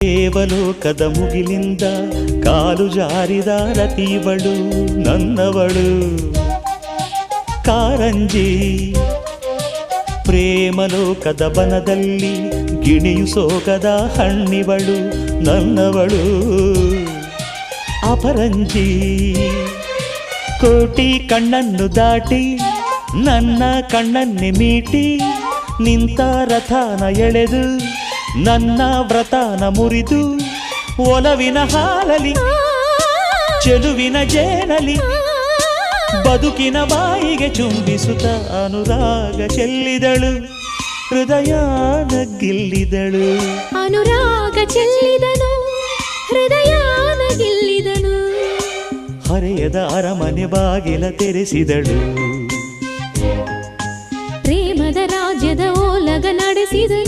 ದೇವಲೋಕದ ಮುಗಿಲಿಂದ ಕಾಲು ಜಾರಿದ ರತಿವಳು ನನ್ನವಳು. ಕಾರಂಜಿ, ಪ್ರೇಮಲೋಕದ ಬನದಲ್ಲಿ ಗಿಣಿಯು ಸೋಗದ ಹಣ್ಣಿವಳು ನನ್ನವಳು. ಅಪರಂಜಿ, ಕೋಟಿ ಕಣ್ಣನ್ನು ದಾಟಿ ನನ್ನ ಕಣ್ಣನ್ನೆ ಮೀಟಿ ನಿಂತ ರಥನ ಎಳೆದು ನನ್ನ ವ್ರತನ ಮುರಿದು ಒಲವಿನ ಹಾಲಲಿ ಚೆಲುವಿನ ಜೇನಲಿ ಬದುಕಿನ ಬಾಯಿಗೆ ಚುಂಬಿಸುತ್ತ ಅನುರಾಗ ಚೆಲ್ಲಿದಳು ಹೃದಯ ನಗಿಲ್ಲಿದಳು. ಅನುರಾಗ ಚೆಲ್ಲಿದನು ಹೃದಯ ನಗಿಲ್ಲಿದಳು ಹರೆಯದ ಅರಮನೆ ಬಾಗಿಲ ತೆರೆಸಿದಳು. ಪ್ರೇಮದ ರಾಜ್ಯದ ಓಲಗ ನಡೆಸಿದನು